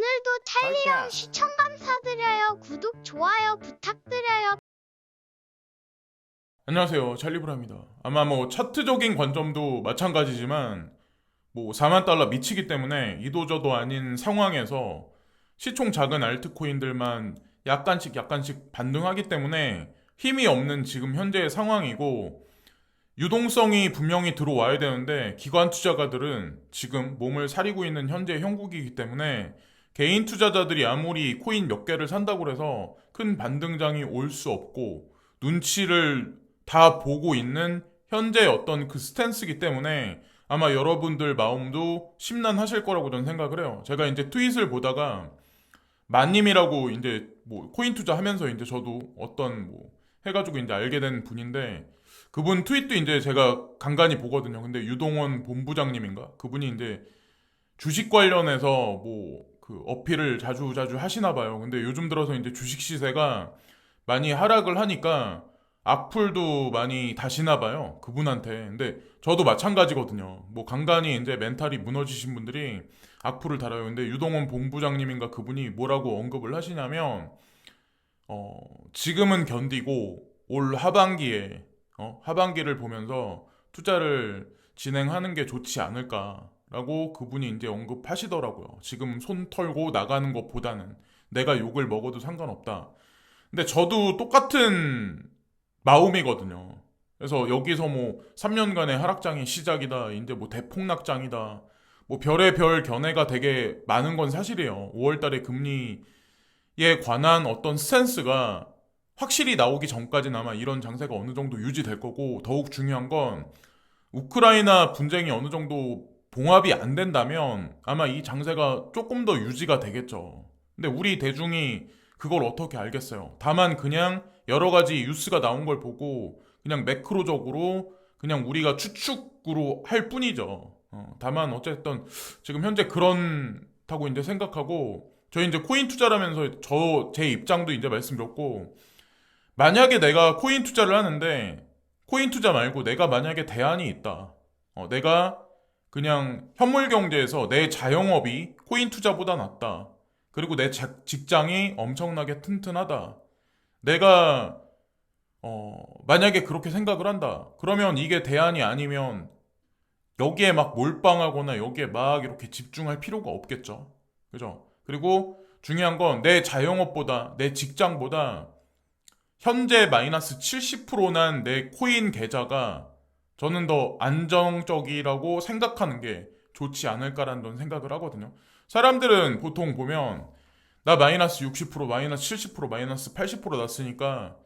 오늘도 찰리형 시청 감사드려요. 구독, 좋아요 부탁드려요. 안녕하세요. 찰리브라입니다. 아마 뭐 차트적인 관점도 마찬가지지만 뭐 4만 달러 미치기 때문에 이도저도 아닌 상황에서 시총 작은 알트코인들만 약간씩 약간씩 반등하기 때문에 힘이 없는 지금 현재의 상황이고 유동성이 분명히 들어와야 되는데 기관 투자가들은 지금 몸을 사리고 있는 현재 형국이기 때문에 개인 투자자들이 아무리 코인 몇 개를 산다고 해서 큰 반등장이 올 수 없고 눈치를 다 보고 있는 현재 어떤 그 스탠스이기 때문에 아마 여러분들 마음도 심란하실 거라고 저는 생각을 해요. 제가 이제 트윗을 보다가 만님이라고 이제 뭐 코인 투자하면서 이제 저도 어떤 뭐 해가지고 이제 알게 된 분인데 그분 트윗도 이제 제가 간간히 보거든요. 근데 유동원 본부장님인가 그분이 이제 주식 관련해서 뭐 그 어필을 자주 자주 하시나 봐요. 근데 요즘 들어서 이제 주식 시세가 많이 하락을 하니까 악플도 많이 다시나 봐요. 그분한테. 근데 저도 마찬가지거든요. 뭐 간간히 이제 멘탈이 무너지신 분들이 악플을 달아요. 근데 유동원 본부장님인가 그분이 뭐라고 언급을 하시냐면 어, 지금은 견디고 올 하반기에 어, 하반기를 보면서 투자를 진행하는 게 좋지 않을까 라고 그분이 이제 언급하시더라고요. 지금 손 털고 나가는 것보다는 내가 욕을 먹어도 상관없다. 근데 저도 똑같은 마음이거든요. 그래서 여기서 뭐 3년간의 하락장이 시작이다. 이제 뭐 대폭락장이다. 뭐 별의 별 견해가 되게 많은 건 사실이에요. 5월 달에 금리에 관한 어떤 스탠스가 확실히 나오기 전까지는 아마 이런 장세가 어느 정도 유지될 거고 더욱 중요한 건 우크라이나 분쟁이 어느 정도 봉합이 안 된다면 아마 이 장세가 조금 더 유지가 되겠죠. 근데 우리 대중이 그걸 어떻게 알겠어요? 다만 그냥 여러 가지 뉴스가 나온 걸 보고 그냥 매크로적으로 그냥 우리가 추측으로 할 뿐이죠. 어, 다만 어쨌든 지금 현재 그렇다고 이제 생각하고 저희 이제 코인 투자라면서 저 제 입장도 이제 말씀드렸고 만약에 내가 코인 투자를 하는데 코인 투자 말고 내가 만약에 대안이 있다. 어, 내가 그냥 현물 경제에서 내 자영업이 코인 투자보다 낫다. 그리고 내 자- 직장이 엄청나게 튼튼하다. 내가 어, 만약에 그렇게 생각을 한다. 그러면 이게 대안이 아니면 여기에 막 몰빵하거나 여기에 막 이렇게 집중할 필요가 없겠죠. 그죠? 그리고 중요한 건 내 자영업보다 내 직장보다 현재 마이너스 70%난 내 코인 계좌가 저는 더 안정적이라고 생각하는 게 좋지 않을까라는 전 생각을 하거든요. 사람들은 보통 보면 나 마이너스 60% 마이너스 70% 마이너스 80% 났으니까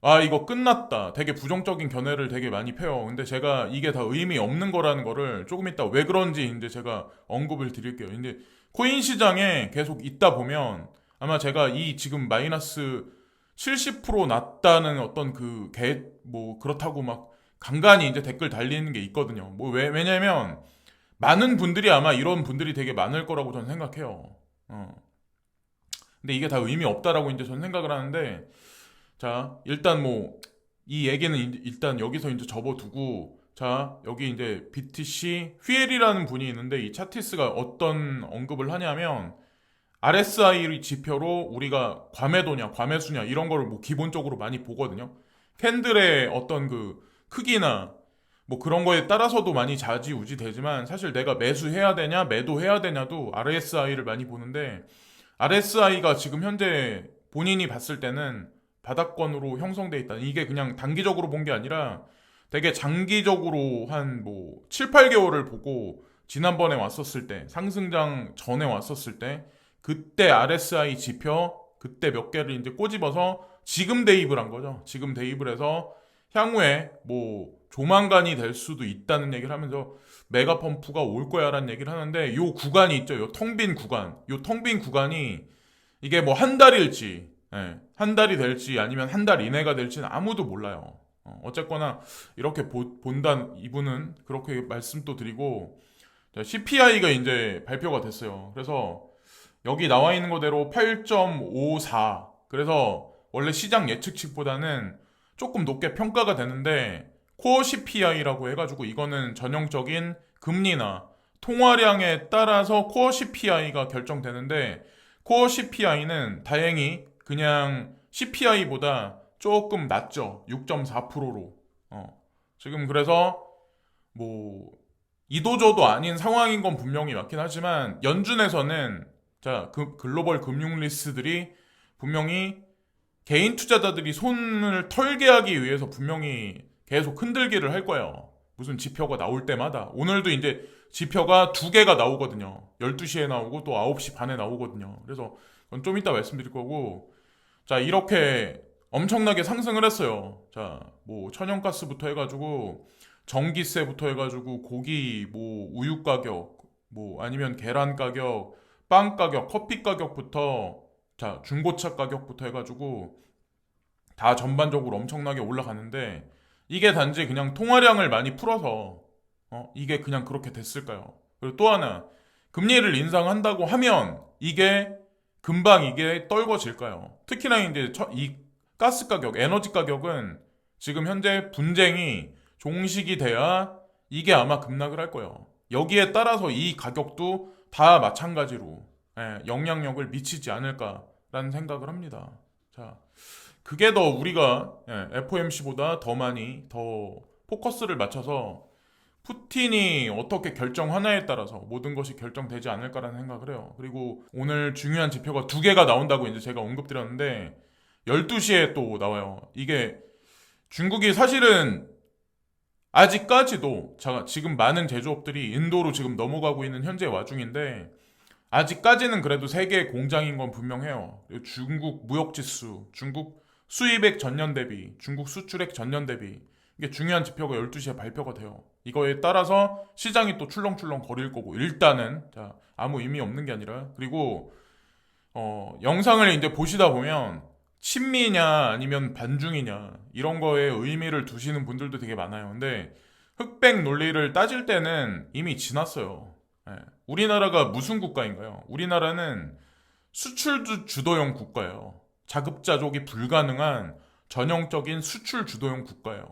아 이거 끝났다. 되게 부정적인 견해를 되게 많이 펴요. 근데 제가 이게 다 의미 없는 거라는 거를 조금 이따 왜 그런지 이제 제가 언급을 드릴게요. 근데 코인 시장에 계속 있다 보면 아마 제가 이 지금 마이너스 70% 났다는 어떤 그 개 뭐 그렇다고 막 간간히 이제 댓글 달리는 게 있거든요 뭐 왜, 왜냐면 많은 분들이 아마 이런 분들이 되게 많을 거라고 저는 생각해요 어. 근데 이게 다 의미 없다라고 이제 저는 생각을 하는데 자, 일단 뭐 이 얘기는 이- 일단 여기서 이제 접어두고 자, 여기 이제 BTC 휘엘이라는 분이 있는데 이 차티스가 어떤 언급을 하냐면 RSI 지표로 우리가 과매도냐, 과매수냐 이런 거를 뭐 기본적으로 많이 보거든요. 캔들의 어떤 그 크기나 뭐 그런 거에 따라서도 많이 좌지우지 되지만 사실 내가 매수해야 되냐, 매도해야 되냐도 RSI를 많이 보는데 RSI가 지금 현재 본인이 봤을 때는 바닥권으로 형성돼 있다. 이게 그냥 단기적으로 본 게 아니라 되게 장기적으로 한 뭐 7, 8개월을 보고 지난번에 왔었을 때 상승장 전에 왔었을 때 그때 RSI 지표 그때 몇 개를 이제 꼬집어서 지금 대입을 한 거죠. 지금 대입을 해서 향후에 뭐 조만간이 될 수도 있다는 얘기를 하면서 메가 펌프가 올 거야라는 얘기를 하는데 요 구간이 있죠. 요 텅 빈 구간. 요 텅 빈 구간이 이게 뭐 한 달일지 예, 한 달이 될지 아니면 한 달 이내가 될지는 아무도 몰라요. 어, 쨌거나 이렇게 보- 본단 이분은 그렇게 말씀도 드리고 CPI가 이제 발표가 됐어요. 그래서 여기 나와 있는 거대로 8.54. 그래서 원래 시장 예측치보다는 조금 높게 평가가 되는데 코어 CPI라고 해가지고 이거는 전형적인 금리나 통화량에 따라서 코어 CPI가 결정되는데 코어 CPI는 다행히 그냥 CPI보다 조금 낮죠. 6.4%로. 어. 지금 그래서 뭐 이도저도 아닌 상황인 건 분명히 맞긴 하지만 연준에서는 자, 그 글로벌 금융 리스트들이 분명히 개인 투자자들이 손을 털게 하기 위해서 분명히 계속 흔들기를 할 거예요. 무슨 지표가 나올 때마다. 오늘도 이제 지표가 두 개가 나오거든요. 12시에 나오고 또 9시 반에 나오거든요. 그래서 그건 좀 이따 말씀드릴 거고. 자, 이렇게 엄청나게 상승을 했어요. 자, 뭐 천연가스부터 해가지고 전기세부터 해가지고 고기, 뭐 우유 가격, 뭐 아니면 계란 가격, 빵 가격, 커피 가격부터 자 중고차 가격부터 해가지고 다 전반적으로 엄청나게 올라가는데 이게 단지 그냥 통화량을 많이 풀어서 어 이게 그냥 그렇게 됐을까요? 그리고 또 하나 금리를 인상한다고 하면 이게 금방 이게 떨궈질까요? 특히나 이제 처- 이 가스 가격, 에너지 가격은 지금 현재 분쟁이 종식이 돼야 이게 아마 급락을 할 거예요. 여기에 따라서 이 가격도 다 마찬가지로 예, 영향력을 미치지 않을까 라는 생각을 합니다. 자, 그게 더 우리가 예, FOMC보다 더 많이 더 포커스를 맞춰서 푸틴이 어떻게 결정하나에 따라서 모든 것이 결정되지 않을까라는 생각을 해요. 그리고 오늘 중요한 지표가 두 개가 나온다고 이제 제가 언급드렸는데 12시에 또 나와요. 이게 중국이 사실은 아직까지도 자, 지금 많은 제조업들이 인도로 지금 넘어가고 있는 현재 와중인데 아직까지는 그래도 세계 공장인 건 분명해요. 중국 무역 지수, 중국 수입액 전년 대비, 중국 수출액 전년 대비 이게 중요한 지표가 12시에 발표가 돼요. 이거에 따라서 시장이 또 출렁출렁 거릴 거고 일단은 자, 아무 의미 없는 게 아니라 그리고 어, 영상을 이제 보시다 보면 친미냐 아니면 반중이냐 이런 거에 의미를 두시는 분들도 되게 많아요. 근데 흑백 논리를 따질 때는 이미 지났어요. 예. 우리나라가 무슨 국가인가요? 우리나라는 수출 주- 주도형 국가예요. 자급자족이 불가능한 전형적인 수출 주도형 국가예요.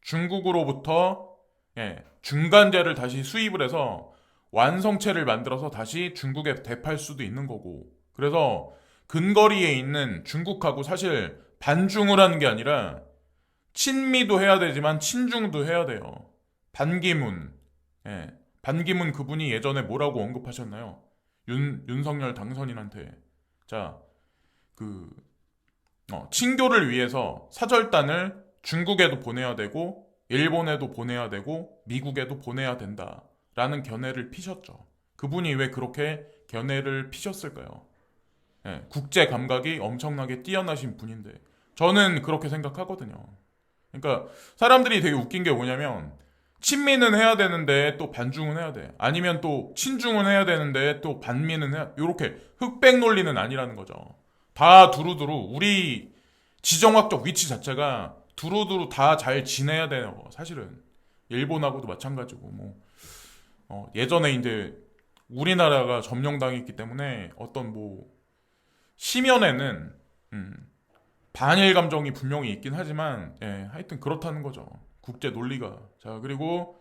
중국으로부터 예, 중간재를 다시 수입을 해서 완성체를 만들어서 다시 중국에 대팔 수도 있는 거고. 그래서 근거리에 있는 중국하고 사실 반중을 하는 게 아니라 친미도 해야 되지만 친중도 해야 돼요. 반기문. 예. 반기문 그분이 예전에 뭐라고 언급하셨나요? 윤, 윤석열 당선인한테. 자, 그, 어, 친교를 위해서 사절단을 중국에도 보내야 되고, 일본에도 보내야 되고, 미국에도 보내야 된다. 라는 견해를 피셨죠. 그분이 왜 그렇게 견해를 피셨을까요? 예, 국제 감각이 엄청나게 뛰어나신 분인데, 저는 그렇게 생각하거든요. 그러니까 사람들이 되게 웃긴 게 뭐냐면, 친미는 해야 되는데 또 반중은 해야 돼. 아니면 또 친중은 해야 되는데 또 반미는 해야 요렇게 흑백 논리는 아니라는 거죠. 다 두루두루 우리 지정학적 위치 자체가 두루두루 다 잘 지내야 돼요. 사실은 일본하고도 마찬가지고 뭐 어, 예전에 이제 우리나라가 점령당했기 때문에 어떤 뭐 시면에는 음, 반일 감정이 분명히 있긴 하지만 예, 하여튼 그렇다는 거죠. 국제 논리가. 자, 그리고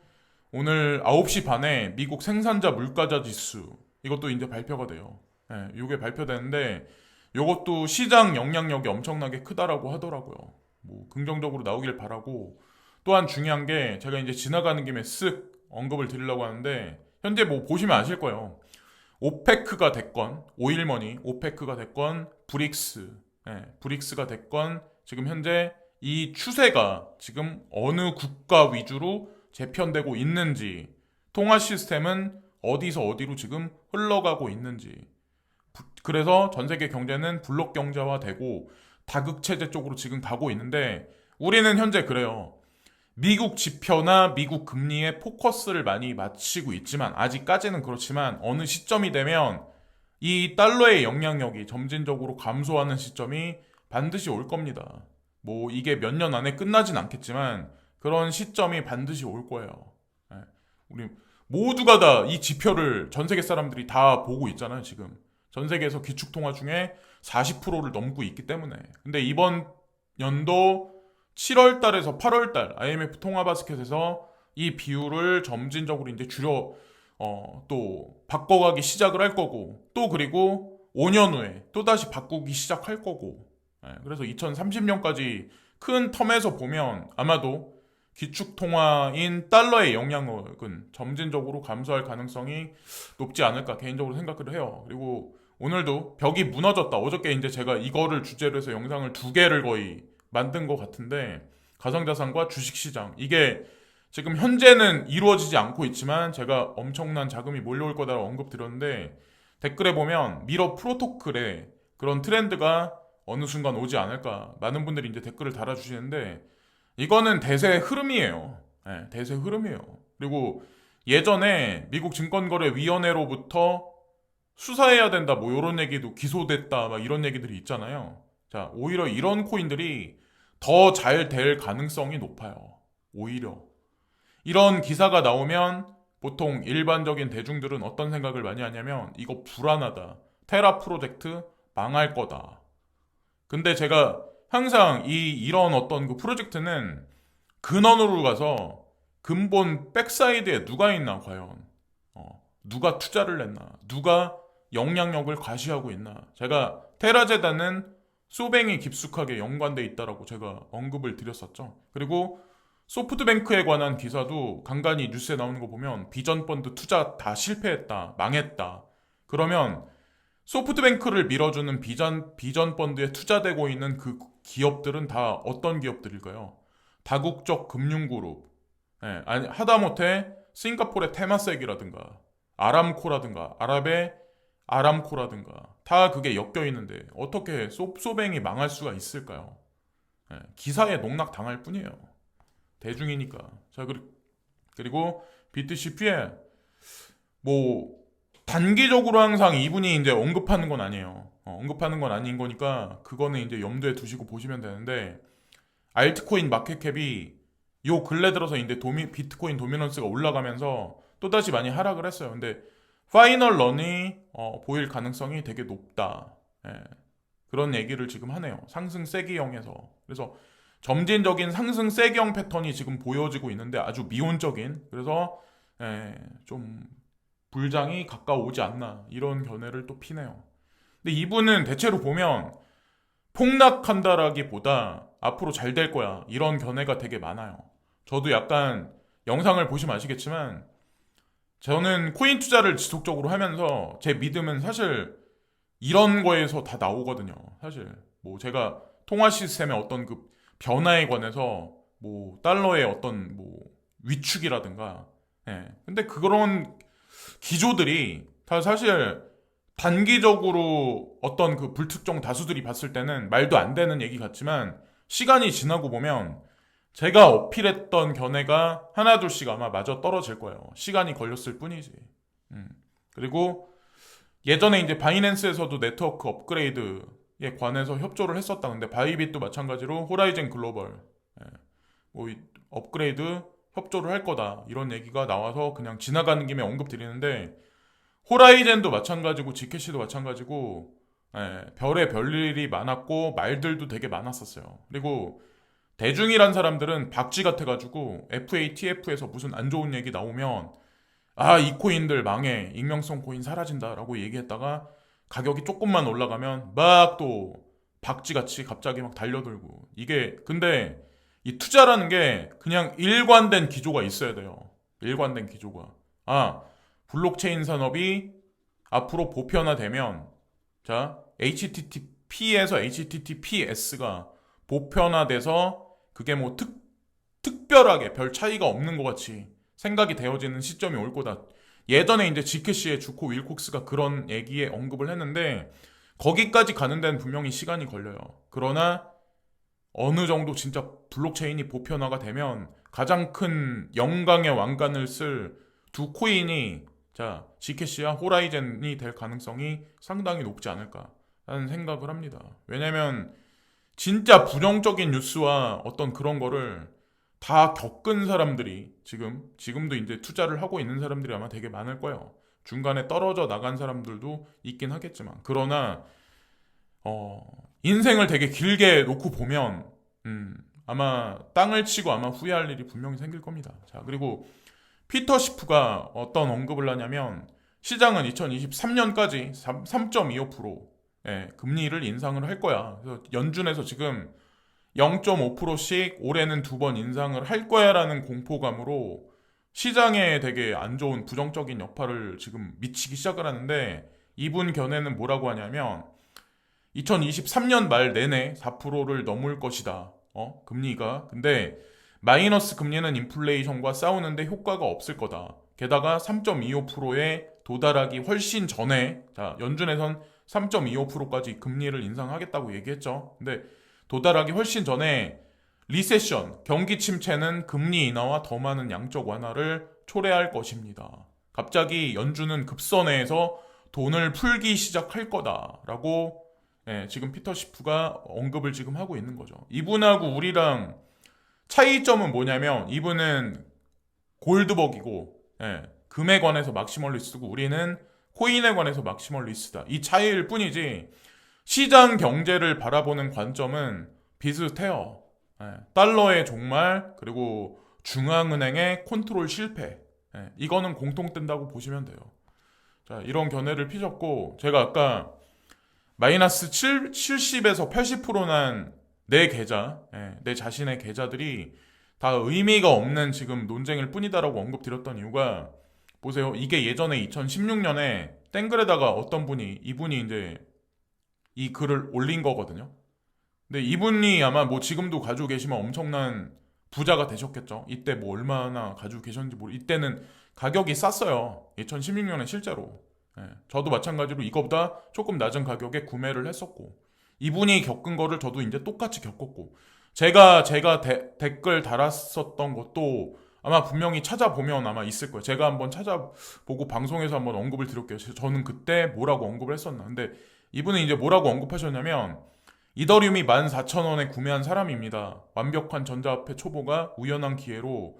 오늘 9시 반에 미국 생산자 물가자 지수 이것도 이제 발표가 돼요. 예, 이게 발표되는데 이것도 시장 영향력이 엄청나게 크다라고 하더라고요. 뭐 긍정적으로 나오길 바라고 또한 중요한 게 제가 이제 지나가는 김에 쓱 언급을 드리려고 하는데 현재 뭐 보시면 아실 거예요. 오페크가 됐건 오일머니 오페크가 됐건 브릭스 예, 브릭스가 됐건 지금 현재 이 추세가 지금 어느 국가 위주로 재편되고 있는지 통화 시스템은 어디서 어디로 지금 흘러가고 있는지 부- 그래서 전 세계 경제는 블록 경제화 되고 다극 체제 쪽으로 지금 가고 있는데 우리는 현재 그래요. 미국 지표나 미국 금리에 포커스를 많이 맞추고 있지만 아직까지는 그렇지만 어느 시점이 되면 이 달러의 영향력이 점진적으로 감소하는 시점이 반드시 올 겁니다. 뭐 이게 몇 년 안에 끝나진 않겠지만 그런 시점이 반드시 올 거예요. 예. 우리 모두가 다 이 지표를 전 세계 사람들이 다 보고 있잖아요, 지금. 전 세계에서 기축 통화 중에 40%를 넘고 있기 때문에. 근데 이번 연도 7월 달에서 8월 달 IMF 통화 바스켓에서 이 비율을 점진적으로 이제 줄여 어, 또 바꿔가기 시작을 할 거고 또 그리고 5년 후에 또 다시 바꾸기 시작할 거고 예, 그래서 2030년까지 큰 텀에서 보면 아마도 기축 통화인 달러의 영향력은 점진적으로 감소할 가능성이 높지 않을까 개인적으로 생각을 해요. 그리고 오늘도 벽이 무너졌다. 어저께 이제 제가 이거를 주제로 해서 영상을 두 개를 거의 만든 것 같은데 가상자산과 주식시장 이게 지금 현재는 이루어지지 않고 있지만 제가 엄청난 자금이 몰려올 거다라고 언급드렸는데 댓글에 보면 미러 프로토콜에 그런 트렌드가 어느 순간 오지 않을까 많은 분들이 이제 댓글을 달아주시는데 이거는 대세 흐름이에요. 예, 대세 흐름이에요. 그리고 예전에 미국 증권거래위원회로부터 수사해야 된다 뭐 이런 얘기도 기소됐다 막 이런 얘기들이 있잖아요. 자 오히려 이런 코인들이 더 잘 될 가능성이 높아요. 오히려 이런 기사가 나오면 보통 일반적인 대중들은 어떤 생각을 많이 하냐면 이거 불안하다. 테라 프로젝트 망할 거다. 근데 제가 항상 이 이런 어떤 그 프로젝트는 근원으로 가서 근본 백사이드에 누가 있나 과연 어, 누가 투자를 했나 누가 영향력을 과시하고 있나 제가 테라 재단은 소뱅이 깊숙하게 연관돼 있다라고 제가 언급을 드렸었죠. 그리고 소프트뱅크에 관한 기사도 간간히 뉴스에 나오는 거 보면 비전 펀드 투자 다 실패했다, 망했다. 그러면 소프트뱅크를 밀어주는 비전 비전 펀드에 투자되고 있는 그 기업들은 다 어떤 기업들일까요? 다국적 금융그룹, 예, 아니 하다못해 싱가포르의 테마섹이라든가 아람코라든가 아랍의 아람코라든가 다 그게 엮여 있는데 어떻게 소, 소뱅이 망할 수가 있을까요? 예, 기사에 농락 당할 뿐이에요. 대중이니까. 자, 그리- 그리고 BTCP에 뭐 단기적으로 항상 이분이 이제 언급하는 건 아니에요. 어, 언급하는 건 아닌 거니까 그거는 이제 염두에 두시고 보시면 되는데 알트코인 마켓캡이 요 근래 들어서 이제 도미, 비트코인 도미넌스가 올라가면서 또다시 많이 하락을 했어요. 근데 파이널 런이 어, 보일 가능성이 되게 높다. 예, 그런 얘기를 지금 하네요. 상승 세기형에서. 그래서 점진적인 상승 세기형 패턴이 지금 보여지고 있는데 아주 미온적인 그래서 예, 좀 불장이 가까워오지 않나 이런 견해를 또 피네요. 근데 이분은 대체로 보면 폭락한다라기보다 앞으로 잘 될 거야 이런 견해가 되게 많아요. 저도 약간 영상을 보시면 아시겠지만 저는 코인 투자를 지속적으로 하면서 제 믿음은 사실 이런 거에서 다 나오거든요. 사실 뭐 제가 통화 시스템의 어떤 그 변화에 관해서 뭐 달러의 어떤 뭐 위축이라든가 예. 근데 그런 기조들이 다 사실 단기적으로 어떤 그 불특정 다수들이 봤을 때는 말도 안 되는 얘기 같지만 시간이 지나고 보면 제가 어필했던 견해가 하나둘씩 아마 마저 떨어질 거예요. 시간이 걸렸을 뿐이지. 음. 그리고 예전에 이제 바이낸스에서도 네트워크 업그레이드에 관해서 협조를 했었다. 근데 바이빗도 마찬가지로 호라이즌 글로벌 예. 뭐 이- 업그레이드 협조를 할 거다. 이런 얘기가 나와서 그냥 지나가는 김에 언급 드리는데 호라이젠도 마찬가지고 지캐시도 마찬가지고 예, 별의 별일이 많았고 말들도 되게 많았었어요. 그리고 대중이란 사람들은 박쥐 같아가지고 FATF에서 무슨 안 좋은 얘기 나오면 아 이 코인들 망해. 익명성 코인 사라진다라고 얘기했다가 가격이 조금만 올라가면 막 또 박쥐같이 갑자기 막 달려들고. 이게 근데 이 투자라는 게 그냥 일관된 기조가 있어야 돼요. 일관된 기조가. 아, 블록체인 산업이 앞으로 보편화되면 자, HTTP에서 HTTPS가 보편화돼서 그게 뭐 특, 특별하게 별 차이가 없는 것 같이 생각이 되어지는 시점이 올 거다. 예전에 이제 지케시의 주코 윌콕스가 그런 얘기에 언급을 했는데 거기까지 가는 데는 분명히 시간이 걸려요. 그러나 어느 정도 진짜 블록체인이 보편화가 되면 가장 큰 영광의 왕관을 쓸 두 코인이 자 지캐시와 호라이젠이 될 가능성이 상당히 높지 않을까 라는 생각을 합니다. 왜냐면 진짜 부정적인 뉴스와 어떤 그런 거를 다 겪은 사람들이 지금 지금도 이제 투자를 하고 있는 사람들이 아마 되게 많을 거예요. 중간에 떨어져 나간 사람들도 있긴 하겠지만 그러나 어 인생을 되게 길게 놓고 보면 음, 아마 땅을 치고 아마 후회할 일이 분명히 생길 겁니다. 자 그리고 피터 시프가 어떤 언급을 하냐면 시장은 2023년까지 3.25% 예, 금리를 인상을 할 거야. 그래서 연준에서 지금 0.5%씩 올해는 두 번 인상을 할 거야라는 공포감으로 시장에 되게 안 좋은 부정적인 여파를 지금 미치기 시작을 하는데 이분 견해는 뭐라고 하냐면 2023년 말 내내 4%를 넘을 것이다. 어? 금리가. 근데 마이너스 금리는 인플레이션과 싸우는데 효과가 없을 거다. 게다가 3.25%에 도달하기 훨씬 전에 자, 연준에선 3.25%까지 금리를 인상하겠다고 얘기했죠. 근데 도달하기 훨씬 전에 리세션, 경기 침체는 금리 인하와 더 많은 양적 완화를 초래할 것입니다. 갑자기 연준은 급선회에서 돈을 풀기 시작할 거다라고 예, 지금 피터 시프가 언급을 지금 하고 있는 거죠. 이분하고 우리랑 차이점은 뭐냐면 이분은 골드버기고 예, 금에 관해서 막시멀리스트고 우리는 코인에 관해서 막시멀리스트다. 이 차이일 뿐이지 시장 경제를 바라보는 관점은 비슷해요. 예, 달러의 종말 그리고 중앙은행의 컨트롤 실패 예, 이거는 공통된다고 보시면 돼요. 자 이런 견해를 피셨고 제가 아까 마이너스 7, 70에서 80%난 내 계좌, 예, 내 자신의 계좌들이 다 의미가 없는 지금 논쟁일 뿐이다라고 언급드렸던 이유가 보세요. 이게 예전에 2016년에 땡글에다가 어떤 분이 이분이 이제 이 글을 올린 거거든요. 근데 이분이 아마 뭐 지금도 가지고 계시면 엄청난 부자가 되셨겠죠. 이때 뭐 얼마나 가지고 계셨는지 모르. 이때는 가격이 쌌어요. 2016년에 실제로. 예, 저도 마찬가지로 이거보다 조금 낮은 가격에 구매를 했었고 이분이 겪은 거를 저도 이제 똑같이 겪었고 제가 제가 데- 댓글 달았었던 것도 아마 분명히 찾아보면 아마 있을 거예요. 제가 한번 찾아보고 방송에서 한번 언급을 드릴게요. 저는 그때 뭐라고 언급을 했었나. 근데 이분은 이제 뭐라고 언급하셨냐면 이더리움이 14,000원에 구매한 사람입니다. 완벽한 전자화폐 초보가 우연한 기회로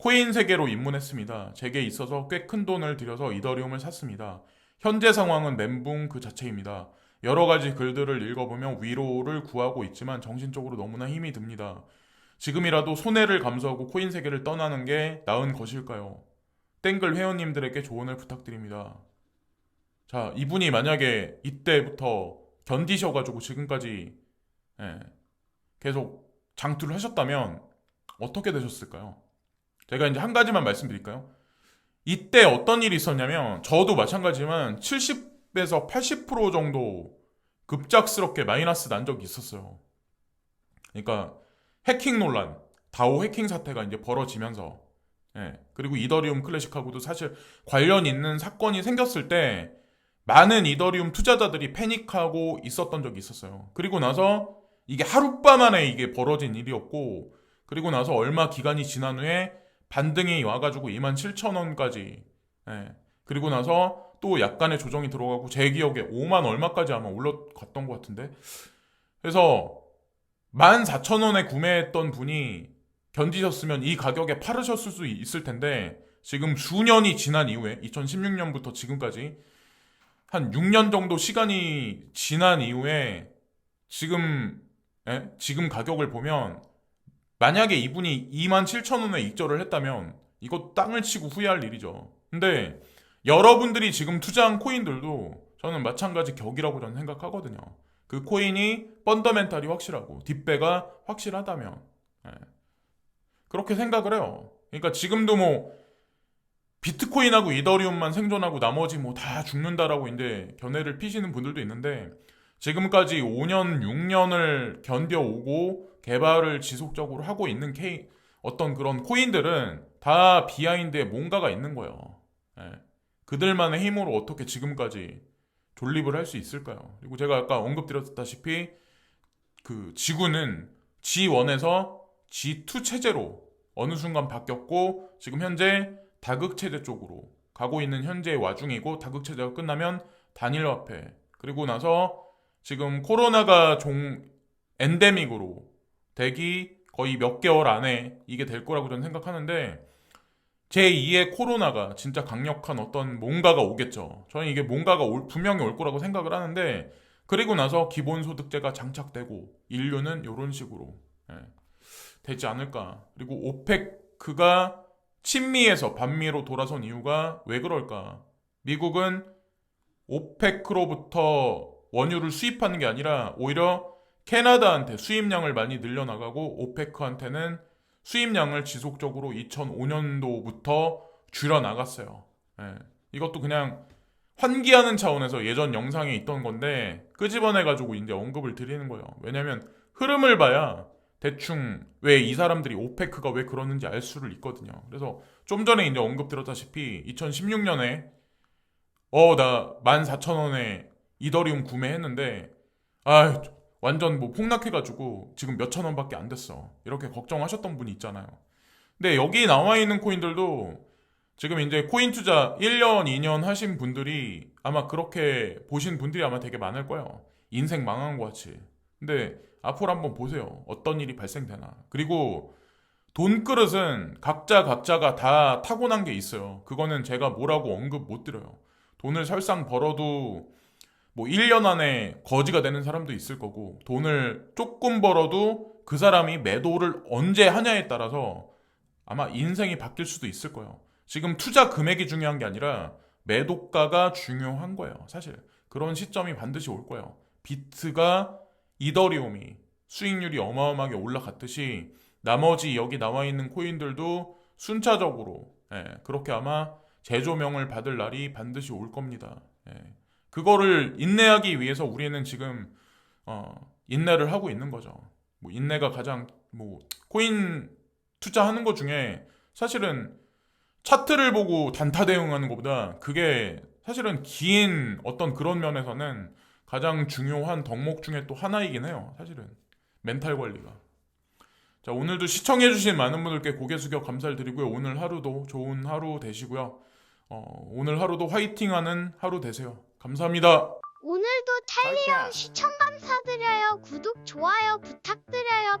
코인 세계로 입문했습니다. 제게 있어서 꽤 큰 돈을 들여서 이더리움을 샀습니다. 현재 상황은 멘붕 그 자체입니다. 여러 가지 글들을 읽어보면 위로를 구하고 있지만 정신적으로 너무나 힘이 듭니다. 지금이라도 손해를 감수하고 코인 세계를 떠나는 게 나은 것일까요? 땡글 회원님들에게 조언을 부탁드립니다. 자, 이분이 만약에 이때부터 견디셔가지고 지금까지 예, 계속 장투를 하셨다면 어떻게 되셨을까요? 제가 이제 한 가지만 말씀드릴까요? 이때 어떤 일이 있었냐면 저도 마찬가지지만 70에서 80% 정도 급작스럽게 마이너스 난 적이 있었어요. 그러니까 해킹 논란, 다오 해킹 사태가 이제 벌어지면서 예, 그리고 이더리움 클래식하고도 사실 관련 있는 사건이 생겼을 때 많은 이더리움 투자자들이 패닉하고 있었던 적이 있었어요. 그리고 나서 이게 하룻밤 안에 이게 벌어진 일이었고 그리고 나서 얼마 기간이 지난 후에 반등이 와가지고 27,000원까지 예. 그리고 나서 또 약간의 조정이 들어가고 제 기억에 5만 얼마까지 아마 올라갔던 것 같은데 그래서 14,000원에 구매했던 분이 견디셨으면 이 가격에 팔으셨을 수 있을 텐데 지금 수년이 지난 이후에 2016년부터 지금까지 한 6년 정도 시간이 지난 이후에 지금 예? 지금 가격을 보면 만약에 이분이 2만 7천 원에 익절을 했다면 이거 땅을 치고 후회할 일이죠. 근데 여러분들이 지금 투자한 코인들도 저는 마찬가지 격이라고 저는 생각하거든요. 그 코인이 펀더멘탈이 확실하고 뒷배가 확실하다면 예. 그렇게 생각을 해요. 그러니까 지금도 뭐 비트코인하고 이더리움만 생존하고 나머지 뭐 다 죽는다라고 이제 견해를 피시는 분들도 있는데 지금까지 5년, 6년을 견뎌오고 개발을 지속적으로 하고 있는 케이, 어떤 그런 코인들은 다 비하인드에 뭔가가 있는 거예요. 예. 그들만의 힘으로 어떻게 지금까지 존립을 할 수 있을까요? 그리고 제가 아까 언급드렸다시피 그 지구는 G1에서 G2 체제로 어느 순간 바뀌었고 지금 현재 다극 체제 쪽으로 가고 있는 현재의 와중이고 다극 체제가 끝나면 단일 화폐 그리고 나서 지금 코로나가 종 엔데믹으로 되기 거의 몇 개월 안에 이게 될 거라고 저는 생각하는데 제2의 코로나가 진짜 강력한 어떤 뭔가가 오겠죠. 저는 이게 뭔가가 올- 분명히 올 거라고 생각을 하는데 그리고 나서 기본소득제가 장착되고 인류는 이런 식으로 예, 되지 않을까. 그리고 오페크가 친미에서 반미로 돌아선 이유가 왜 그럴까? 미국은 오페크로부터 원유를 수입하는 게 아니라 오히려 캐나다한테 수입량을 많이 늘려나가고 오페크한테는 수입량을 지속적으로 2005년도부터 줄여나갔어요. 예. 이것도 그냥 환기하는 차원에서 예전 영상에 있던 건데 끄집어내가지고 이제 언급을 드리는 거예요. 왜냐면 흐름을 봐야 대충 왜 이 사람들이 오페크가 왜 그러는지 알 수를 있거든요. 그래서 좀 전에 이제 언급 드렸다시피 2016년에 어 나 14,000원에 이더리움 구매했는데 아 완전 뭐 폭락해가지고 지금 몇천 원밖에 안 됐어. 이렇게 걱정하셨던 분이 있잖아요. 근데 여기 나와 있는 코인들도 지금 이제 코인 투자 1년, 2년 하신 분들이 아마 그렇게 보신 분들이 아마 되게 많을 거예요. 인생 망한 것 같이. 근데 앞으로 한번 보세요. 어떤 일이 발생되나. 그리고 돈 그릇은 각자 각자가 다 타고난 게 있어요. 그거는 제가 뭐라고 언급 못 드려요. 돈을 설상 벌어도 뭐 1년 안에 거지가 되는 사람도 있을 거고 돈을 조금 벌어도 그 사람이 매도를 언제 하냐에 따라서 아마 인생이 바뀔 수도 있을 거예요. 지금 투자 금액이 중요한 게 아니라 매도가가 중요한 거예요. 사실 그런 시점이 반드시 올 거예요. 비트가 이더리움이 수익률이 어마어마하게 올라갔듯이 나머지 여기 나와 있는 코인들도 순차적으로 예, 그렇게 아마 재조명을 받을 날이 반드시 올 겁니다. 예. 그거를 인내하기 위해서 우리는 지금 어, 인내를 하고 있는 거죠. 뭐 인내가 가장 뭐 코인 투자하는 것 중에 사실은 차트를 보고 단타 대응하는 것보다 그게 사실은 긴 어떤 그런 면에서는 가장 중요한 덕목 중에 또 하나이긴 해요. 사실은 멘탈 관리가. 자 오늘도 시청해주신 많은 분들께 고개 숙여 감사를 드리고요. 오늘 하루도 좋은 하루 되시고요. 어, 오늘 하루도 화이팅하는 하루 되세요. 감사합니다. 오늘도 텔리온 시청 감사드려요. 구독, 좋아요 부탁드려요.